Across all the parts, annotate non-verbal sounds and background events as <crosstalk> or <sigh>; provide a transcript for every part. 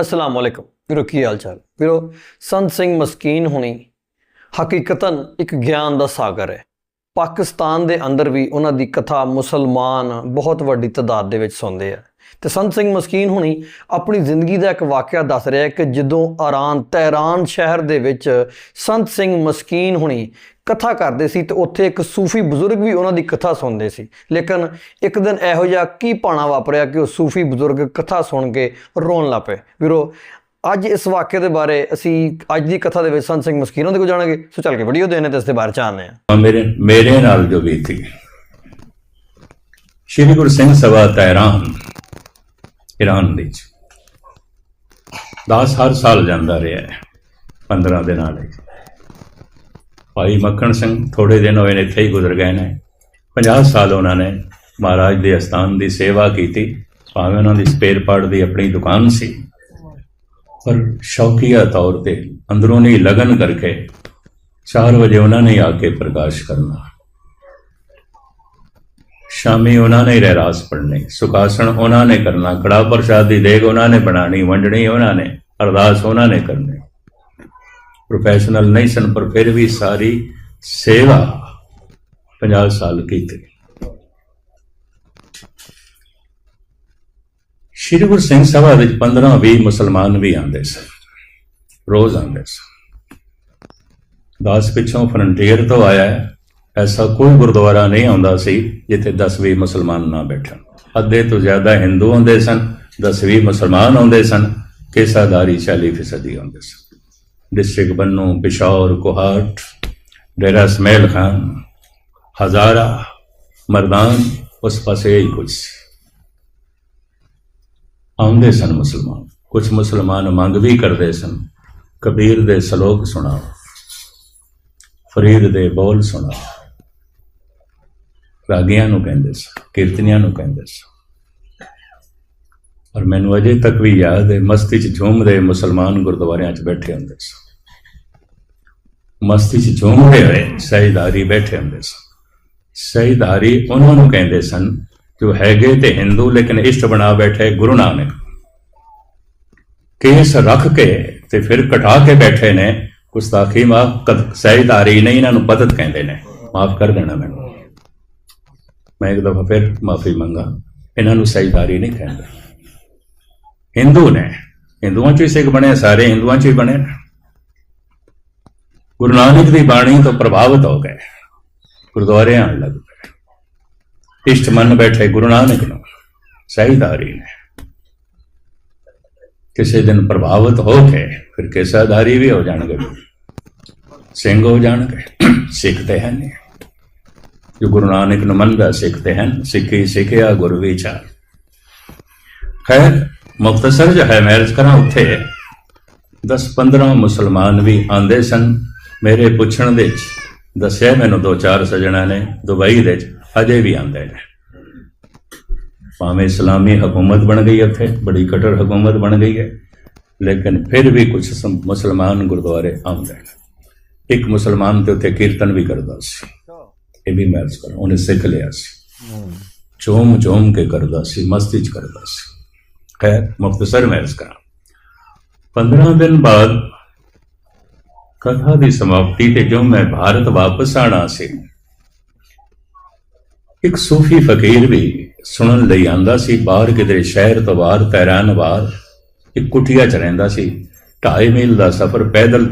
ਅਸਲਾਮ ਵਾਲੇਕੁਮ ਵੀਰੋ, ਕੀ ਹਾਲ ਚਾਲ? ਵੀਰੋ, ਸੰਤ ਸਿੰਘ ਮਸਕੀਨ ਹੁਣੀ ਹਕੀਕਤਨ ਇੱਕ ਗਿਆਨ ਦਾ ਸਾਗਰ ਹੈ। ਪਾਕਿਸਤਾਨ ਦੇ ਅੰਦਰ ਵੀ ਉਹਨਾਂ ਦੀ ਕਥਾ ਮੁਸਲਮਾਨ ਬਹੁਤ ਵੱਡੀ ਤਾਦਾਦ ਦੇ ਵਿੱਚ ਸੁਣਦੇ ਆ। ਤੇ ਸੰਤ ਸਿੰਘ ਮਸਕੀਨ ਹੁਣੀ ਆਪਣੀ ਜ਼ਿੰਦਗੀ ਦਾ ਇੱਕ ਵਾਕਿਆ ਦੱਸ ਰਿਹਾ ਕਿ ਜਦੋਂ ਆਰਾਨ ਤਹਿਰਾਨ ਸ਼ਹਿਰ ਦੇ ਵਿੱਚ ਸੰਤ ਸਿੰਘ ਮਸਕੀਨ ਹੁਣੀ ਕਥਾ ਕਰਦੇ ਸੀ ਤੇ ਉੱਥੇ ਇੱਕ ਸੂਫੀ ਬਜ਼ੁਰਗ ਵੀ ਉਹਨਾਂ ਦੀ ਕਥਾ ਸੁਣਦੇ ਸੀ। ਲੇਕਿਨ ਇੱਕ ਦਿਨ ਇਹੋ ਜਿਹਾ ਕੀ ਪਾਣਾ ਵਾਪਰਿਆ ਕਿ ਉਹ ਸੂਫੀ ਬਜ਼ੁਰਗ ਕਥਾ ਸੁਣ ਕੇ ਰੋਣ ਲੱਗ ਪਏ। ਵੀਰੋ ਅੱਜ ਇਸ ਵਾਕਿਆ ਦੇ ਬਾਰੇ ਅਸੀਂ ਅੱਜ ਦੀ ਕਥਾ ਦੇ ਵਿੱਚ ਸੰਤ ਸਿੰਘ ਮਸਕੀਨ ਦੇ ਕੋਲ ਜਾਣਾਂਗੇ। ਸੋ ਚੱਲ ਕੇ ਵੀਡੀਓ ਦੇਣੇ ਤੇ ਇਸ ਦੇ ਬਾਰੇ ਜਾਣਦੇ ਹਾਂ। ਹਾਂ, ਮੇਰੇ ਮੇਰੇ ਨਾਲ ਜੋ ਬੀਤੀ ਸ਼੍ਰੀ ਗੁਰੂ ਸਿੰਘ ਸਭਾ ਤਹਿਰਾਨ ਈਰਾਨ ਵਿੱਚ ਦਾਸ ਹਰ ਸਾਲ ਜਾਂਦਾ ਰਿਹਾ ਹੈ 15 ਦਿਨਾਂ ਲਈ। ਭਾਈ ਮੱਖਣ ਸਿੰਘ ਥੋੜੇ ਦਿਨ ਹੋਏ ਨੇ ਇੱਥੇ ਹੀ ਗੁਜ਼ਰ ਗਏ ਨੇ। 50 ਸਾਲ ਉਹਨਾਂ ਨੇ ਮਹਾਰਾਜ ਦੇ ਅਸਥਾਨ ਦੀ ਸੇਵਾ ਕੀਤੀ। ਭਾਵੇਂ ਉਹਨਾਂ ਦੀ ਸਪੇਅਰ ਪਾਰਟ ਦੀ ਆਪਣੀ ਦੁਕਾਨ ਸੀ। ਪਰ ਸ਼ੌਕੀਆ ਤੌਰ ਤੇ ਅੰਦਰੂਨੀ ਲਗਨ ਕਰਕੇ 4 ਵਜੇ ਉਹਨਾਂ ਨੇ ਆ ਕੇ ਪ੍ਰਕਾਸ਼ ਕਰਨਾ। ਸ਼ਾਮੀ ਉਹਨਾਂ ਨੇ ਰਹਿਰਾਸ ਪੜ੍ਹਨੀ, ਸੁਖਾਸਣ ਉਹਨਾਂ ਨੇ ਕਰਨਾ ਕੜਾ ਪ੍ਰਸ਼ਾਦ ਦੀ ਦੇਗ ਉਹਨਾਂ ਨੇ ਬਣਾਣੀ ਵੰਡਣੀ ਉਹਨਾਂ ਨੇ, ਅਰਦਾਸ ਉਹਨਾਂ ਨੇ ਕਰਨੀ। ਪ੍ਰੋਫੈਸ਼ਨਲ ਨਹੀਂ ਸਨ, ਪਰ ਫਿਰ ਵੀ ਸਾਰੀ ਸੇਵਾ 50 ਸਾਲ ਕੀਤੀ। ਸ਼੍ਰੀ ਗੁਰੂ ਸਿੰਘ ਸਭਾ ਵਿੱਚ 15 20 ਮੁਸਲਮਾਨ ਵੀ ਆਉਂਦੇ ਸਨ, ਰੋਜ਼ ਆਉਂਦੇ ਸਨ। ਦਾਸ ਪਿੱਛੋਂ ਫਰੰਟੀਅਰ ਤੋਂ ਆਇਆ ਹੈ ਐਸਾ ਕੋਈ ਗੁਰਦੁਆਰਾ ਨਹੀਂ ਆਉਂਦਾ ਸੀ ਜਿੱਥੇ 10-20 ਮੁਸਲਮਾਨ ਨਾ ਬੈਠਣ। ਅੱਧੇ ਤੋਂ ਜ਼ਿਆਦਾ ਹਿੰਦੂ ਆਉਂਦੇ ਸਨ 10-20 ਮੁਸਲਮਾਨ ਆਉਂਦੇ ਸਨ ਕੇਸਾਦਾਰੀ 40% ਹੁੰਦੇ ਸਨ। ਡਿਸਟ੍ਰਿਕਟ ਬੰਨੂ ਪਿਸ਼ੌਰ ਕੋਹਾਟ ਡੇਰਾ ਸਮੇਲ ਖਾਨ ਹਜ਼ਾਰਾ ਮਰਦਾਨ ਉਸ ਪਾਸੇ ਹੀ ਕੁਝ ਸੀ ਆਉਂਦੇ ਸਨ ਮੁਸਲਮਾਨ ਕੁਝ ਮੁਸਲਮਾਨ ਮੰਗ ਵੀ ਕਰਦੇ ਸਨ ਕਬੀਰ ਦੇ ਸ਼ਲੋਕ ਸੁਣਾਓ ਫਰੀਦ ਦੇ ਬੋਲ ਸੁਣਾਓ ਰਾਗੀਆਂ ਨੂੰ ਕਹਿੰਦੇ ਸਨ ਕੀਰਤਨੀਆਂ ਨੂੰ ਕਹਿੰਦੇ ਸਨ ਔਰ ਮੈਨੂੰ ਅਜੇ ਤੱਕ ਵੀ ਯਾਦ ਹੈ, ਮਸਤੀ 'ਚ ਝੂਮਦੇ ਮੁਸਲਮਾਨ ਗੁਰਦੁਆਰਿਆਂ 'ਚ ਬੈਠੇ ਹੁੰਦੇ ਸਨ ਮਸਤੀ 'ਚ ਝੂਮਦੇ ਹੋਏ ਸਹੀਦਾਰੀ ਬੈਠੇ ਹੁੰਦੇ ਸਨ ਸਹੀਦਾਰੀ ਉਹਨਾਂ ਨੂੰ ਕਹਿੰਦੇ ਸਨ ਜੋ ਹੈਗੇ ਤੇ ਹਿੰਦੂ ਲੇਕਿਨ ਇਸ਼ਟ ਬਣਾ ਬੈਠੇ ਗੁਰੂ ਨਾਨਕ। ਕੇਸ ਰੱਖ ਕੇ ਤੇ ਫਿਰ ਕਟਾ ਕੇ ਬੈਠੇ ਨੇ, ਗੁਸਤਾਖੀ ਮਾਫ ਕਦ ਸਹਿਦਾਰੀ ਨਹੀਂ ਇਹਨਾਂ ਨੂੰ ਬਦਤ ਕਹਿੰਦੇ ਨੇ। ਮਾਫ ਕਰ ਦੇਣਾ ਮੈਨੂੰ। ਮੈਂ ਇੱਕ ਦਫਾ ਫਿਰ ਮਾਫੀ ਮੰਗਾ। ਇਹਨਾਂ ਨੂੰ ਸਹਿਦਾਰੀ ਨਹੀਂ ਕਹਿੰਦੇ। ਹਿੰਦੂ ਨੇ, ਹਿੰਦੂਆਂ ਚੋਂ ਹੀ ਸਿੱਖ ਬਣੇ, ਸਾਰੇ ਹਿੰਦੂਆਂ ਚੋਂ ਹੀ ਬਣੇ। ਨੇ ਗੁਰੂ ਨਾਨਕ ਦੀ ਬਾਣੀ ਤੋਂ ਪ੍ਰਭਾਵਿਤ ਹੋ ਗਏ ਗੁਰਦੁਆਰੇ ਆਣ ਲੱਗ ਪਏ ਇਸ਼ਟ ਮੰਨ ਬੈਠੇ ਗੁਰੂ ਨਾਨਕ ਨੂੰ ਸਹਿਦਾਰੀ ਨੇ। ਕਿਸੇ ਦਿਨ ਪ੍ਰਭਾਵਿਤ ਹੋ ਕੇ ਫਿਰ ਕੇਸਾਦਾਰੀ ਵੀ ਹੋ ਜਾਣਗੇ। ਸਿੰਘ ਹੋ ਜਾਣਗੇ, ਸਿੱਖ ਸਿੱਖਦੇ ਹਨ ਜੋ ਗੁਰੂ ਨਾਨਕ ਨੂੰ ਮੰਨਦਾ ਸਿੱਖ ਸਿੱਖਦੇ ਹਨ ਸਿੱਖੀ ਸਿੱਖਿਆ ਗੁਰੂ ਵਿਚਾਰ। ਖੈਰ ਮੁਖਤਸਰ ਜੋ ਹੈ ਮੈਰਿਜ ਕਰਾਂ ਉੱਥੇ। 10-15 ਮੁਸਲਮਾਨ ਵੀ ਆਂਦੇ ਸਨ ਮੇਰੇ ਪੁੱਛਣ ਦੇ ਵਿੱਚ। ਦੱਸਿਆ ਮੈਨੂੰ ਦੋ ਚਾਰ ਸਜਣਾ ਨੇ ਦੁਬਈ ਦੇ ਵਿੱਚ ਅਜੇ ਵੀ ਆਂਦੇ ਨੇ। ਭਾਵੇਂ ਇਸਲਾਮੀ ਹਕੂਮਤ ਬਣ ਗਈ ਉੱਥੇ ਬੜੀ ਕਟਰ ਹਕੂਮਤ ਬਣ ਗਈ ਹੈ ਲੇਕਿਨ ਫਿਰ ਵੀ ਕੁਝ ਮੁਸਲਮਾਨ ਗੁਰਦੁਆਰੇ ਆਉਂਦੇ ਨੇ। ਇੱਕ ਮੁਸਲਮਾਨ ਤੇ ਉੱਥੇ ਕੀਰਤਨ ਵੀ ਕਰਦਾ ਸੀ। ਇਹ ਵੀ ਮੈਂ ਕਰ ਉਹਨੇ ਸਿੱਖ ਲਿਆ ਸੀ। ਚੋਮ ਚੋਮ ਕੇ ਕਰਦਾ ਸੀ ਮਸਤੀ ਚ ਕਰਦਾ ਸੀ। ਖੈਰ ਮੁਖਤਸਰ ਮੈਂ ਇਸ ਕਰਾਂ 15 ਦਿਨ ਬਾਅਦ ਕਥਾ ਦੀ ਸਮਾਪਤੀ ਤੇ ਜੋ ਮੈਂ ਭਾਰਤ ਵਾਪਸ ਆਣਾ ਸੀ, ਇੱਕ ਸੂਫੀ ਫਕੀਰ ਵੀ ਸੁਣਨ ਲਈ ਆਂਦਾ ਸੀ, ਬਾਹਰ ਕਿਤੇ ਸ਼ਹਿਰ ਤੋਂ ਬਾਹਰ ਤਹਿਰਾਨ ਬਾਹਰ ਇੱਕ ਕੁਟਿਆ ਚ ਰਹਿੰਦਾ ਸੀ, ਢਾਈ ਮੀਲ ਦਾ ਸਫ਼ਰ ਪੈਦਲ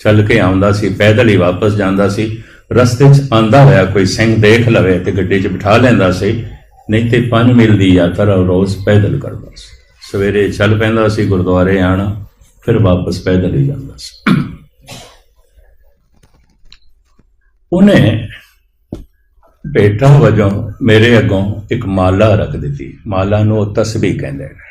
ਚੱਲ ਕੇ ਆਉਂਦਾ ਸੀ, ਪੈਦਲ ਹੀ ਵਾਪਸ ਜਾਂਦਾ ਸੀ, ਰਸਤੇ 'ਚ ਆਂਦਾ ਹੋਇਆ ਕੋਈ ਸਿੰਘ ਦੇਖ ਲਵੇ ਤੇ ਗੱਡੀ 'ਚ ਬਿਠਾ ਲੈਂਦਾ ਸੀ, ਨਹੀਂ ਤੇ 5 ਮੀਲ ਦੀ ਯਾਤਰਾ ਰੋਜ਼ ਪੈਦਲ ਕਰਦਾ ਸੀ। ਸਵੇਰੇ ਚੱਲ ਪੈਂਦਾ ਸੀ, ਗੁਰਦੁਆਰੇ ਆਣਾ, ਫਿਰ ਵਾਪਸ ਪੈਦਲ ਹੀ ਜਾਂਦਾ ਸੀ। ਉਹਨੇ ਬੇਟਾ ਵਜੋਂ ਮੇਰੇ ਅੱਗੋਂ ਇੱਕ ਮਾਲਾ ਰੱਖ ਦਿੱਤੀ। ਮਾਲਾ ਨੂੰ ਉਹ ਤਸਬੀਹ ਕਹਿੰਦੇ ਨੇ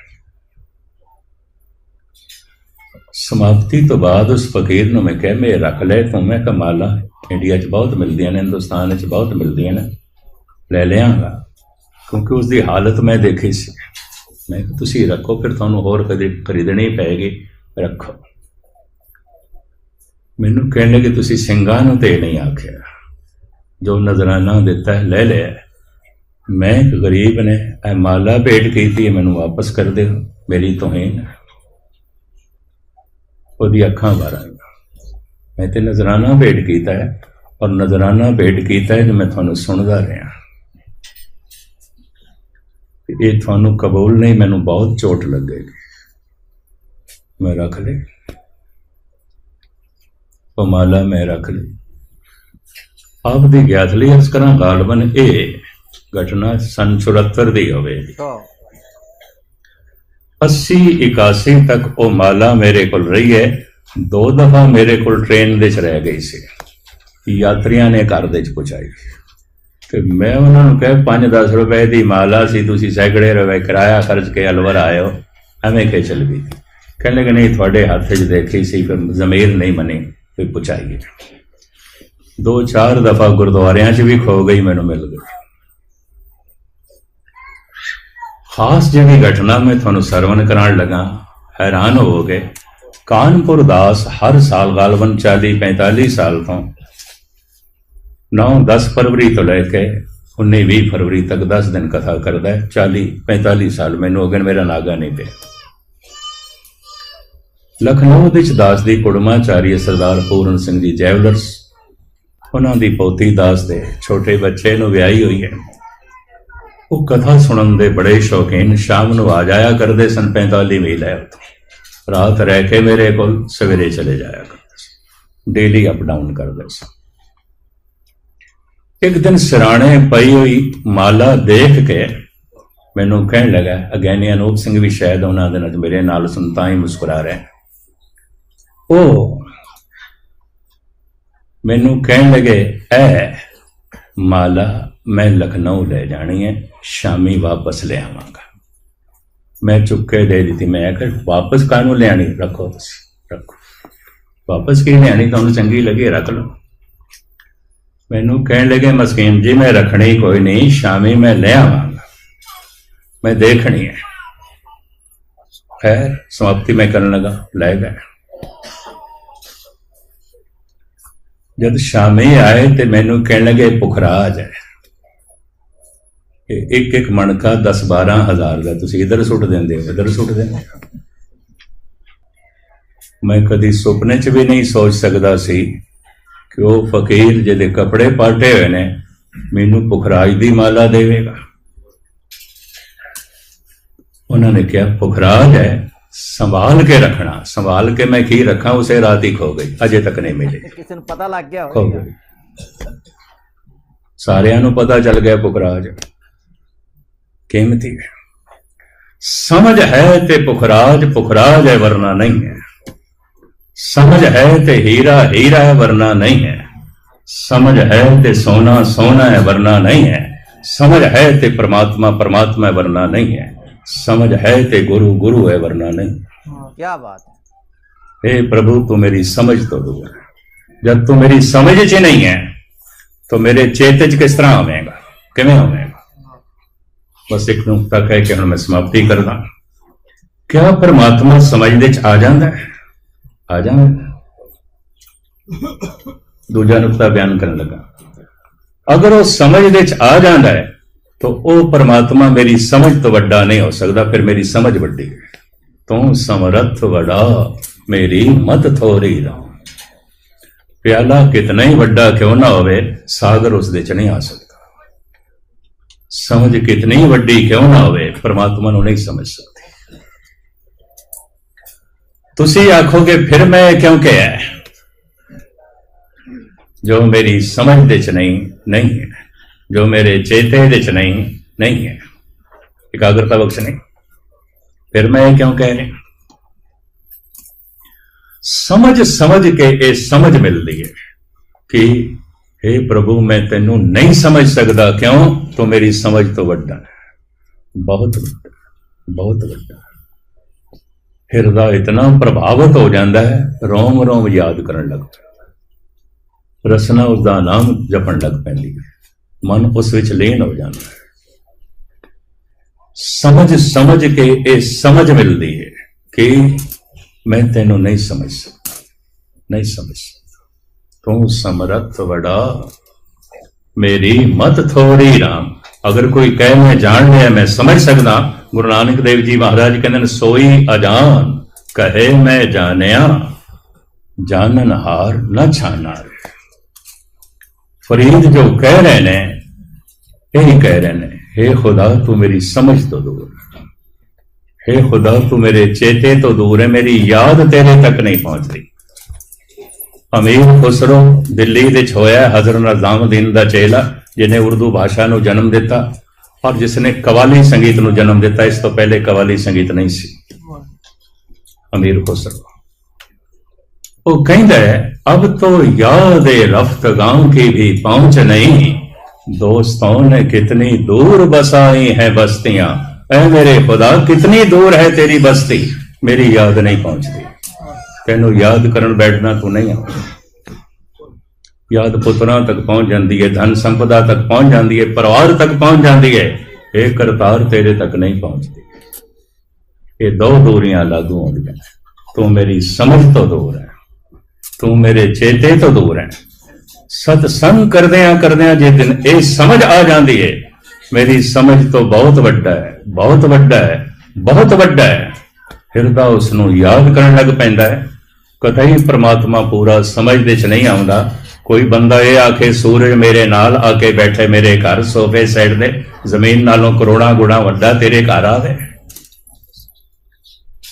ਸਮਾਪਤੀ ਤੋਂ ਬਾਅਦ ਉਸ ਫਕੀਰ ਨੂੰ ਮੈਂ ਕਿਹਾ ਮੈਂ ਰੱਖ ਲੈ ਤੂੰ। ਮੈਂ ਕਿਹਾ, ਮਾਲਾ ਇੰਡੀਆ 'ਚ ਬਹੁਤ ਮਿਲਦੀਆਂ ਨੇ, ਹਿੰਦੁਸਤਾਨ 'ਚ ਬਹੁਤ ਮਿਲਦੀਆਂ ਨੇ। ਲੈ ਲਿਆਂਗਾ। ਕਿਉਂਕਿ ਉਸ ਦੀ ਹਾਲਤ ਮੈਂ ਦੇਖੀ ਸੀ। ਮੈਂ ਕਿਹਾ ਤੁਸੀਂ ਰੱਖੋ ਫਿਰ ਤੁਹਾਨੂੰ ਹੋਰ ਕਦੇ ਖਰੀਦਣੀ ਪਏਗੀ ਰੱਖੋ। ਮੈਨੂੰ ਕਹਿਣ ਲੱਗੇ ਤੁਸੀਂ ਸਿੰਘਾਂ ਨੂੰ ਤੇ ਨਹੀਂ ਆਖਿਆ। ਜੋ ਨਜ਼ਰਾਨਾ ਦਿੱਤਾ ਹੈ, ਲੈ ਲਿਆ ਮੈਂ ਇੱਕ ਗਰੀਬ ਨੇ ਇਹ ਮਾਲਾ ਭੇਟ ਕੀਤੀ ਹੈ ਮੈਨੂੰ ਵਾਪਸ ਕਰ ਦਿਓ। ਮੇਰੀ ਤੋਹੀਨ ਹੈ। ਉਹਦੀ ਅੱਖਾਂ ਬਾਰਾਂ ਆਈਆਂ। ਮੈਂ ਤੇ ਨਜ਼ਰਾਨਾ ਭੇਟ ਕੀਤਾ ਹੈ ਔਰ ਨਜ਼ਰਾਨਾ ਭੇਟ ਕੀਤਾ ਹੈ ਜੋ ਮੈਂ ਤੁਹਾਨੂੰ ਸੁਣਦਾ ਰਿਹਾ। ਤੇ ਇਹ ਤੁਹਾਨੂੰ ਕਬੂਲ ਨਹੀਂ ਮੈਨੂੰ ਬਹੁਤ ਚੋਟ ਲੱਗੇਗੀ। ਮੈਂ ਰੱਖ ਲਈ ਉਹ ਮਾਲਾ ਮੈਂ ਰੱਖ ਲਈ ਆਪ ਦੀ ਗਿਆਤ ਲਈ ਇਸ ਕਰਾਂ ਗਾਲਬਨ ਇਹ ਘਟਨਾ ਸੰਨ 74 ਦੀ ਹੋਵੇ 80 81 ਤੱਕ ਉਹ ਮਾਲਾ ਮੇਰੇ ਕੋਲ ਰਹੀ ਹੈ। ਦੋ ਦਫਾ ਮੇਰੇ ਕੋਲ ਟ੍ਰੇਨ ਦੇ ਚ ਰਹਿ ਗਈ ਸੀ। ਯਾਤਰੀਆਂ ਨੇ ਘਰ ਦੇ ਚ ਪਹੁੰਚਾਈ। ਤੇ ਮੈਂ ਉਹਨਾਂ ਨੂੰ ਕਿਹਾ 5-10 ਰੁਪਏ ਦੀ ਮਾਲਾ ਸੀ, ਤੁਸੀਂ ਸੈਂਕੜੇ ਰੁਪਏ ਕਿਰਾਇਆ ਖਰਚ ਕੇ ਅਲਵਰ ਆਇਓ। ਐਵੇਂ ਕਿ ਚਲ ਗਈ। ਕਹਿੰਦੇ ਕਿ ਨਹੀਂ, ਤੁਹਾਡੇ ਹੱਥ 'ਚ ਦੇਖੀ ਸੀ, ਫਿਰ ਜ਼ਮੀਰ ਨਹੀਂ ਮੰਨੀ ਵੀ ਪਹੁੰਚਾਈਏ ਦੋ ਚਾਰ ਦਫਾ ਗੁਰਦੁਆਰਿਆਂ 'ਚ ਵੀ ਖੋ ਗਈ, ਮੈਨੂੰ ਮਿਲ ਗਈ। ਖਾਸ ਜਿਹੜੀ ਘਟਨਾ ਮੈਂ ਤੁਹਾਨੂੰ ਸਰਵਨ ਕਰਾਉਣ ਲੱਗਾ, ਹੈਰਾਨ ਹੋਵੋਗੇ ਕਾਨਪੁਰ ਦਾਸ ਹਰ ਸਾਲ ਗਾਲਬਨ 40 45 ਸਾਲ ਤੋਂ 9 10 ਫਰਵਰੀ ਤੋਂ ਲੈ ਕੇ 19 20 ਫਰਵਰੀ ਤੱਕ 10 ਦਿਨ ਕਥਾ ਕਰਦਾ ਹੈ। 40 45 ਸਾਲ ਮੈਨੂੰ ਅਗਨ ਮੇਰਾ ਨਾਗਾ ਨਹੀਂ ਪਿਆ। ਲਖਨਊ ਵਿੱਚ ਦਾਸ ਦੀ ਕੁੜਮਾਚਾਰੀ ਸਰਦਾਰ ਪੂਰਨ ਸਿੰਘ ਜੀ ਜੈਵਲਰਸ, ਉਹਨਾਂ ਦੀ ਪੋਤੀ ਦਾਸ ਦੇ ਛੋਟੇ ਬੱਚੇ ਨੂੰ ਵਿਆਹੀ ਹੋਈ ਹੈ। ਉਹ ਕਥਾ ਸੁਣਨ ਦੇ ਬੜੇ ਸ਼ੌਕੀਨ ਸ਼ਾਮ ਨੂੰ ਆ ਜਾਇਆ ਕਰਦੇ ਸਨ 45 ਮੀਲ ਹੈ ਉੱਥੇ। ਰਾਤ ਰਹਿ ਕੇ ਮੇਰੇ ਕੋਲ ਸਵੇਰੇ ਚਲੇ ਜਾਇਆ ਕਰਦੇ ਸੀ ਡੇਲੀ ਅਪ ਡਾਊਨ ਕਰਦੇ ਸਨ। ਇੱਕ ਦਿਨ ਸਿਰਾਣੇ ਪਈ ਹੋਈ ਮਾਲਾ ਦੇਖ ਕੇ ਮੈਨੂੰ ਕਹਿਣ ਲੱਗਾ ਅਗੈਨੀ ਅਨੂਪ ਸਿੰਘ ਵੀ ਸ਼ਾਇਦ ਉਹਨਾਂ ਦੇ ਨਾਲ ਮੇਰੇ ਨਾਲ ਸੁਣਤਾ ਹੀ ਮੁਸਕਰਾ ਰਿਹਾ ਉਹ ਮੈਨੂੰ ਕਹਿਣ ਲੱਗੇ, ਐ ਮਾਲਾ ਮੈਂ ਲਖਨਊ ਲੈ ਜਾਣੀ ਹੈ, ਸ਼ਾਮੀ ਵਾਪਸ ਲੈ ਆਵਾਂਗਾ ਮੈਂ ਚੁੱਕ ਕੇ ਦੇ ਦਿੱਤੀ, ਮੈਂ ਕਿ ਵਾਪਸ ਕਾਹਨੂੰ ਲਿਆਣੀ ਰੱਖੋ ਤੁਸੀਂ, ਰੱਖੋ। ਵਾਪਸ ਕੀ ਲਿਆਣੀ ਤੁਹਾਨੂੰ ਚੰਗੀ ਲੱਗੇ, ਰੱਖ ਲਓ। ਮੈਨੂੰ ਕਹਿਣ ਲੱਗੇ, ਮਸਕੀਨ ਜੀ, ਮੈਂ ਰੱਖਣੀ ਕੋਈ ਨਹੀਂ, ਸ਼ਾਮੀ ਮੈਂ ਲੈ ਆਵਾਂਗਾ। ਮੈਂ ਦੇਖਣੀ ਹੈ। ਖੈਰ, ਸਮਾਪਤੀ ਮੈਂ ਕਰਨ ਲੱਗਾ, ਲੈ ਗਏ। ਜਦ ਸ਼ਾਮੀ ਆਏ ਤੇ ਮੈਨੂੰ ਕਹਿਣ ਲੱਗੇ, ਪੁਖਰਾਜ ਹੈ। ਇਹ ਇੱਕ ਇੱਕ ਮਣਕਾ 10 12 ਹਜ਼ਾਰ ਦਾ, ਤੁਸੀਂ ਇਧਰ ਸੁੱਟ ਦਿੰਦੇ ਹੋ? ਇਧਰ ਸੁੱਟ ਦਿੰਦੇ ਹੋ? ਮੈਂ ਕਦੀ ਸੁਪਨੇ 'ਚ ਵੀ ਨਹੀਂ ਸੋਚ ਸਕਦਾ ਸੀ ਕਿ ਉਹ ਫਕੀਰ ਜਿਹਦੇ ਕੱਪੜੇ ਪਾਟੇ ਹੋਏ ਨੇ ਮੈਨੂੰ ਪੁਖਰਾਜ ਦੀ ਮਾਲਾ ਦੇਵੇਗਾ? ਉਹਨਾਂ ਨੇ ਕਿਹਾ ਪੁਖਰਾਜ ਹੈ ਸੰਭਾਲ ਕੇ ਰੱਖਣਾ। ਸੰਭਾਲ ਕੇ ਮੈਂ ਕੀ ਰੱਖਾਂ? ਉਸੇ ਰਾਤ ਹੀ ਖੋ ਗਈ। ਅਜੇ ਤੱਕ ਨਹੀਂ ਮਿਲੀ। <laughs> ਕਿਸੇ ਨੂੰ ਪਤਾ ਲੱਗ ਗਿਆ ਹੋਵੇਗਾ ਸਾਰਿਆਂ ਨੂੰ ਪਤਾ ਚੱਲ ਗਿਆ ਪੁਖਰਾਜ। ਕੀਮਤੀ ਹੈ। ਸਮਝ ਹੈ ਤੇ ਪੁਖਰਾਜ ਪੁਖਰਾਜ ਹੈ ਵਰਨਾ ਨਹੀਂ ਹੈ। समझ है ते हीरा हीरा है वरना नहीं है। समझ है ते सोना सोना है वरना नहीं है। समझ है ते परमात्मा परमात्मा है वरना नहीं है। समझ है ते गुरु गुरु है वरना नहीं। हाँ, क्या बात हे। प्रभु तू मेरी समझ तो दो जब तू मेरी समझ च नहीं है तो मेरे चेत च किस तरह आवेगा? किमें आवेगा? बस एक नुकता कह के हम मैं समाप्ति करता। क्या परमात्मा समझ दे आ जाता है? ਆ ਜਾਂਦਾ ਦੂਜਾ ਨੁਕਤਾ ਬਿਆਨ ਕਰਨ ਲੱਗਾ। ਅਗਰ ਉਹ ਸਮਝ ਦੇ ਵਿੱਚ ਆ ਜਾਂਦਾ ਹੈ, ਤਾਂ ਉਹ ਪਰਮਾਤਮਾ ਮੇਰੀ ਸਮਝ ਤੋਂ ਵੱਡਾ ਨਹੀਂ ਹੋ ਸਕਦਾ, ਫਿਰ ਮੇਰੀ ਸਮਝ ਵੱਡੀ ਤੂੰ ਸਮਰੱਥ ਵਡਾ, ਮੇਰੀ ਮਤ ਥੋਰੀ ਦਾ ਪਿਆਲਾ ਕਿਤਨਾ ਹੀ ਵੱਡਾ ਕਿਉਂ ਨਾ ਹੋਵੇ, ਸਾਗਰ ਉਸ ਦੇ ਚ ਨਹੀਂ ਆ ਸਕਦਾ। ਸਮਝ ਕਿਤਨੀ ਵੱਡੀ ਕਿਉਂ ਨਾ ਹੋਵੇ, ਪਰਮਾਤਮਾ ਨੂੰ ਨਹੀਂ ਸਮਝ ਸਕਦਾ। ਤੁਸੀਂ ਆਖੋਗੇ, ਫਿਰ ਮੈਂ ਇਹ ਕਿਉਂ ਕਿਹਾ ਜੋ ਮੇਰੀ ਸਮਝ ਦੇ ਚ ਨਹੀਂ ਨਹੀਂ ਹੈ। ਜੋ ਮੇਰੇ ਚੇਤੇ ਦੇ ਚ ਨਹੀਂ ਨਹੀਂ ਹੈ। ਇਕਾਗਰਤਾ ਬਖਸ਼ ਨਹੀਂ। ਫਿਰ ਮੈਂ ਇਹ ਕਿਉਂ ਕਹਿ ਰਿਹਾ? ਸਮਝ ਸਮਝ ਕੇ ਇਹ ਸਮਝ ਮਿਲਦੀ ਹੈ ਕਿ हे ਪ੍ਰਭੂ, ਮੈਂ ਤੈਨੂੰ ਨਹੀਂ ਸਮਝ ਸਕਦਾ। ਕਿਉਂ? ਤੂੰ ਮੇਰੀ ਸਮਝ ਤੋਂ ਵੱਡਾ ਹੈ। ਬਹੁਤ ਵੱਡਾ ਬਹੁਤ ਵੱਡਾ ਹਿਰਦਾ ਇਤਨਾ ਪ੍ਰਭਾਵਿਤ ਹੋ ਜਾਂਦਾ ਹੈ, ਰੋਮ ਰੋਮ ਯਾਦ ਕਰਨ ਲੱਗ ਪੈਂਦਾ ਰਸਨਾ ਉਸ ਦਾ ਨਾਮ ਜਪਣ ਲੱਗ ਪੈਂਦੀ ਹੈ। ਮਨ ਉਸ ਵਿੱਚ ਲੀਨ ਹੋ ਜਾਂਦਾ ਹੈ। ਸਮਝ ਸਮਝ ਕੇ ਇਹ ਸਮਝ ਮਿਲਦੀ ਹੈ ਕਿ ਮੈਂ ਤੈਨੂੰ ਨਹੀਂ ਸਮਝ ਸਕਦਾ। ਨਹੀਂ ਸਮਝ ਸਕਦਾ। ਤੂੰ ਸਮਰੱਥ ਵੜਾ ਮੇਰੀ ਮਤ ਥੋੜੀ ਰਾਮ। ਅਗਰ ਕੋਈ ਕਹੇ, ਮੈਂ ਜਾਣ ਲਿਆ ਮੈਂ ਸਮਝ ਸਕਦਾ। ਗੁਰੂ ਨਾਨਕ ਦੇਵ ਜੀ ਮਹਾਰਾਜ ਕਹਿੰਦੇ ਨੇ ਸੋਈ ਅਜਾਨ ਕਹੇ ਮੈਂ ਜਾਣਿਆ जानन हार न छाना रे फरीद जो कह रहे ने यही कह रहे ने हे खुदा तू मेरी समझ तो दूर हे खुदा तू मेरे चेते तो दूर है मेरी याद तेरे तक नहीं पहुंचती ਅਮੀਰ ਖੁਸਰੋ ਦਿੱਲੀ ਵਿੱਚ ਹੋਇਆ ਹਜ਼ਰਤ ਨਿਜ਼ਾਮੁਦੀਨ ਦਾ ਚੇਲਾ ਜਿਹਨੇ ਉਰਦੂ ਭਾਸ਼ਾ ਨੂੰ ਜਨਮ ਦਿੱਤਾ ਔਰ ਜਿਸ ਨੇ ਕਵਾਲੀ ਸੰਗੀਤ ਨੂੰ ਜਨਮ ਦਿੱਤਾ ਇਸ ਤੋਂ ਪਹਿਲੇ ਕਵਾਲੀ ਸੰਗੀਤ ਨਹੀਂ ਸੀ ਅਮੀਰ ਖੁਸਰੋ ਉਹ ਕਹਿੰਦਾ ਹੈ ਅਬ तो याद रफ्तगां की भी पहुंच नहीं दोस्तों ने कितनी दूर बसाई है बस्तियां ऐ मेरे खुदा कितनी दूर है तेरी बस्ती मेरी याद नहीं पहुंचती ਤੈਨੂੰ ਯਾਦ ਕਰਨ ਬੈਠਣਾ ਤੂੰ ਨਹੀਂ ਆ ਯਾਦ ਪੁੱਤਰਾਂ ਤੱਕ ਪਹੁੰਚ ਜਾਂਦੀ ਹੈ ਧਨ ਸੰਪਦਾ ਤੱਕ ਪਹੁੰਚ ਜਾਂਦੀ ਹੈ ਪਰਿਵਾਰ ਤੱਕ ਪਹੁੰਚ ਜਾਂਦੀ ਹੈ ਇਹ ਕਰਤਾਰ ਤੇਰੇ ਤੱਕ ਨਹੀਂ ਪਹੁੰਚਦੀ। ਇਹ ਦੋ ਦੂਰੀਆਂ ਲਾਗੂ ਹੁੰਦੀਆਂ ਤੂੰ ਮੇਰੀ ਸਮਝ ਤੋਂ ਦੂਰ ਹੈ। ਤੂੰ ਮੇਰੇ ਚੇਤੇ ਤੋਂ ਦੂਰ ਹੈ। ਸਤਸੰਗ ਕਰਦਿਆਂ ਕਰਦਿਆਂ ਜੇ ਦਿਨ ਇਹ ਸਮਝ ਆ ਜਾਂਦੀ ਹੈ ਮੇਰੀ ਸਮਝ ਤੋਂ ਬਹੁਤ ਵੱਡਾ ਹੈ, ਬਹੁਤ ਵੱਡਾ ਹੈ, ਬਹੁਤ ਵੱਡਾ ਹੈ। ਹਿਰਦਾ ਉਸ ਨੂੰ ਯਾਦ ਕਰਨ ਲੱਗ ਪੈਂਦਾ ਹੈ। ਕਤਈ ਪ੍ਰਮਾਤਮਾ ਪੂਰਾ ਸਮਝ ਦੇ ਚ ਨਹੀਂ ਆਉਂਦਾ। ਕੋਈ ਬੰਦਾ ਇਹ ਆਖੇ, ਸੂਰਜ ਮੇਰੇ ਨਾਲ ਆ ਕੇ ਬੈਠੇ ਮੇਰੇ ਘਰ, ਸੋਫੇ ਸਾਈਡ ਦੇ ਜ਼ਮੀਨ ਨਾਲੋਂ ਕਰੋੜਾਂ ਗੁਣਾ ਵੱਡਾ ਤੇਰੇ ਘਰ ਆਵੇ।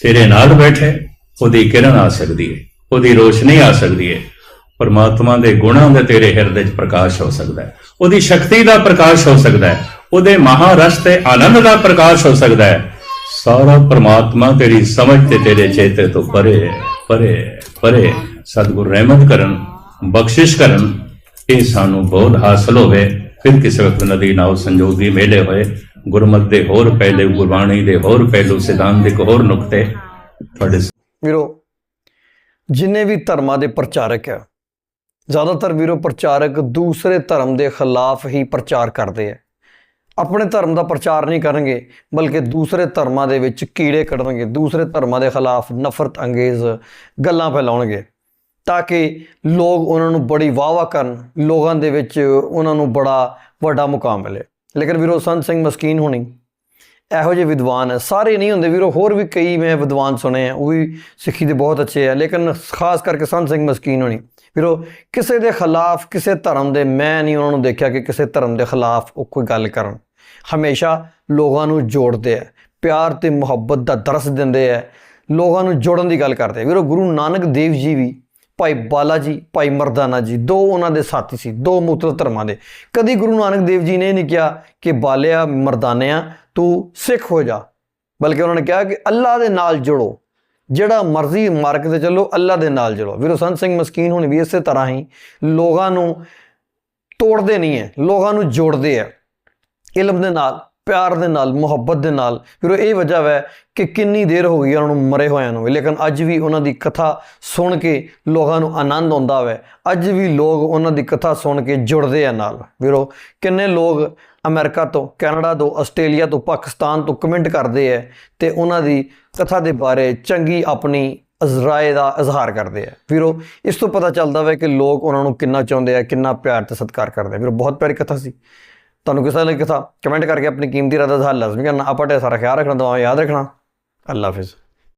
ਤੇਰੇ ਨਾਲ ਬੈਠੇ, ਉਹਦੀ ਕਿਰਨ ਆ ਸਕਦੀ ਹੈ ਉਹਦੀ ਰੋਸ਼ਨੀ ਆ ਸਕਦੀ ਹੈ ਪਰਮਾਤਮਾ ਦੇ ਗੁਣਾਂ ਦੇ ਤੇਰੇ ਹਿਰਦੇ 'ਚ ਪ੍ਰਕਾਸ਼ ਹੋ ਸਕਦਾ ਹੈ ਉਹਦੀ ਸ਼ਕਤੀ ਦਾ ਪ੍ਰਕਾਸ਼ ਹੋ ਸਕਦਾ ਹੈ ਉਹਦੇ ਮਹਾਰਸ ਤੇ ਆਨੰਦ ਦਾ ਪ੍ਰਕਾਸ਼ ਹੋ ਸਕਦਾ ਹੈ ਸਾਰਾ ਪਰਮਾਤਮਾ ਤੇਰੀ ਸਮਝ ਤੇ ਤੇਰੇ ਚੇਤੇ ਤੋਂ ਪਰੇ ਪਰੇ ਪਰੇ। ਸਤਿਗੁਰ ਰਹਿਮਤ ਕਰਨ। ਬਖਸ਼ਿਸ਼ ਕਰਨ, ਇਹ ਸਾਨੂੰ ਬਹੁਤ ਹਾਸਲ ਹੋਵੇ। ਫਿਰ ਕਿਸੇ ਵਕਤ ਨਦੀ ਨਾਉ ਸੰਜੋਗੀ ਮੇਲੇ ਹੋਏ। ਗੁਰਮਤ ਦੇ ਹੋਰ ਪਹਿਲੇ, ਗੁਰਬਾਣੀ ਦੇ ਹੋਰ ਪਹਿਲੂ, ਸਿਧਾਂਤ ਦੇ ਹੋਰ ਨੁਕਤੇ। ਤੁਹਾਡੇ ਵੀਰੋ, ਜਿੰਨੇ ਵੀ ਧਰਮਾਂ ਦੇ ਪ੍ਰਚਾਰਕ ਆ, ਜ਼ਿਆਦਾਤਰ ਵੀਰੋ ਪ੍ਰਚਾਰਕ ਦੂਸਰੇ ਧਰਮ ਦੇ ਖਿਲਾਫ ਹੀ ਪ੍ਰਚਾਰ ਕਰਦੇ ਆ। ਆਪਣੇ ਧਰਮ ਦਾ ਪ੍ਰਚਾਰ ਨਹੀਂ ਕਰਨਗੇ, ਬਲਕਿ ਦੂਸਰੇ ਧਰਮਾਂ ਦੇ ਵਿੱਚ ਕੀੜੇ ਕੱਢਣਗੇ, ਦੂਸਰੇ ਧਰਮਾਂ ਦੇ ਖਿਲਾਫ ਨਫ਼ਰਤ ਅੰਗੇਜ਼ ਗੱਲਾਂ ਫੈਲਾਉਣਗੇ। ਤਾਂ ਕਿ ਲੋਕ ਉਹਨਾਂ ਨੂੰ ਬੜੀ ਵਾਹਵਾ ਕਰਨ, ਲੋਕਾਂ ਦੇ ਵਿੱਚ ਉਹਨਾਂ ਨੂੰ ਬੜਾ ਵੱਡਾ ਮੁਕਾਮ ਮਿਲੇ। ਲੇਕਿਨ ਵੀਰੋ, ਸੰਤ ਸਿੰਘ ਮਸਕੀਨ ਹੋਣੀ ਇਹੋ ਜਿਹੇ ਵਿਦਵਾਨ ਹੈ ਸਾਰੇ ਨਹੀਂ ਹੁੰਦੇ ਵੀਰੋ, ਹੋਰ ਵੀ ਕਈ ਮੈਂ ਵਿਦਵਾਨ ਸੁਣੇ ਆ, ਉਹ ਵੀ ਸਿੱਖੀ ਦੇ ਬਹੁਤ ਅੱਛੇ ਆ। ਲੇਕਿਨ ਖਾਸ ਕਰਕੇ ਸੰਤ ਸਿੰਘ ਮਸਕੀਨ ਹੋਣੀ, ਵੀਰੋ, ਕਿਸੇ ਦੇ ਖਿਲਾਫ, ਕਿਸੇ ਧਰਮ ਦੇ, ਮੈਂ ਨਹੀਂ ਉਹਨਾਂ ਨੂੰ ਦੇਖਿਆ ਕਿ ਕਿਸੇ ਧਰਮ ਦੇ ਖਿਲਾਫ ਉਹ ਕੋਈ ਗੱਲ ਕਰਨ। ਹਮੇਸ਼ਾ ਲੋਕਾਂ ਨੂੰ ਜੋੜਦੇ ਆ, ਪਿਆਰ ਤੇ ਮੁਹੱਬਤ ਦਾ ਦਰਸ ਦਿੰਦੇ ਆ, ਲੋਕਾਂ ਨੂੰ ਜੋੜਨ ਦੀ ਗੱਲ ਕਰਦੇ ਆ। ਵੀਰੋ, ਗੁਰੂ ਨਾਨਕ ਦੇਵ ਜੀ ਵੀ ਭਾਈ ਬਾਲਾ ਜੀ, ਭਾਈ ਮਰਦਾਨਾ ਜੀ, ਦੋ ਉਹਨਾਂ ਦੇ ਸਾਥੀ ਸੀ, ਦੋ ਮੁਕਤ ਧਰਮਾਂ ਦੇ। ਕਦੀ ਗੁਰੂ ਨਾਨਕ ਦੇਵ ਜੀ ਨੇ ਇਹ ਨਹੀਂ ਕਿਹਾ ਕਿ ਬਾਲਿਆ, ਮਰਦਾਨਿਆ, ਤੂੰ ਸਿੱਖ ਹੋ ਜਾ। ਬਲਕਿ ਉਹਨਾਂ ਨੇ ਕਿਹਾ ਕਿ ਅੱਲਾ ਦੇ ਨਾਲ ਜੁੜੋ। ਜਿਹੜਾ ਮਰਜ਼ੀ ਮਾਰਗ ਤੇ ਚੱਲੋ ਅੱਲਾ ਦੇ ਨਾਲ ਜੁੜੋ। ਵੀਰੋ, ਸੰਤ ਸਿੰਘ ਮਸਕੀਨ ਹੁਣ ਵੀ ਇਸੇ ਤਰ੍ਹਾਂ ਹੀ ਲੋਕਾਂ ਨੂੰ ਤੋੜਦੇ ਨਹੀਂ ਹੈ, ਲੋਕਾਂ ਨੂੰ ਜੋੜਦੇ ਆ ਇਲਮ ਦੇ ਨਾਲ ਪਿਆਰ ਦੇ ਨਾਲ, ਮੁਹੱਬਤ ਦੇ ਨਾਲ। ਵੀਰੋ ਇਹ ਵਜ੍ਹਾ ਹੈ ਕਿ ਕਿੰਨੀ ਦੇਰ ਹੋ ਗਈ ਉਹਨਾਂ ਨੂੰ ਮਰੇ ਹੋਇਆਂ ਨੂੰ ਲੇਕਿਨ ਅੱਜ ਵੀ ਉਹਨਾਂ ਦੀ ਕਥਾ ਸੁਣ ਕੇ ਲੋਕਾਂ ਨੂੰ ਆਨੰਦ ਆਉਂਦਾ ਹੈ ਅੱਜ ਵੀ ਲੋਕ ਉਹਨਾਂ ਦੀ ਕਥਾ ਸੁਣ ਕੇ ਜੁੜਦੇ ਆ ਨਾਲ। ਵੀਰੋ, ਕਿੰਨੇ ਲੋਕ ਅਮਰੀਕਾ ਤੋਂ, ਕੈਨੇਡਾ ਤੋਂ, ਆਸਟ੍ਰੇਲੀਆ ਤੋਂ, ਪਾਕਿਸਤਾਨ ਤੋਂ ਕਮੈਂਟ ਕਰਦੇ ਆ ਤੇ ਉਹਨਾਂ ਦੀ ਕਥਾ ਦੇ ਬਾਰੇ ਚੰਗੀ ਆਪਣੀ ਅਜ਼ਰਾਏ ਦਾ ਇਜ਼ਹਾਰ ਕਰਦੇ ਆ। ਵੀਰੋ, ਇਸ ਤੋਂ ਪਤਾ ਚੱਲਦਾ ਹੈ ਕਿ ਲੋਕ ਉਹਨਾਂ ਨੂੰ ਕਿੰਨਾ ਚਾਹੁੰਦੇ ਆ, ਕਿੰਨਾ ਪਿਆਰ ਤੇ ਸਤਿਕਾਰ ਕਰਦੇ ਆ। ਵੀਰੋ, ਬਹੁਤ ਪਿਆਰੀ ਕਥਾ ਸੀ। ਤੁਹਾਨੂੰ ਕਿਸ ਤਰ੍ਹਾਂ ਲੱਗੀ ਕਥਾ ਕਮੈਂਟ ਕਰਕੇ ਆਪਣੀ ਕੀਮਤੀ ਰਾਏ ਦਾ ਹਾਲ ਲਾਜ਼ਮੀ ਕਰਨਾ ਆਪਾਂ ਤੇ ਸਾਰਾ ਖਿਆਲ ਰੱਖਣਾ ਦੁਆ ਯਾਦ ਰੱਖਣਾ। ਅੱਲਾ ਹਾਫਿਜ਼।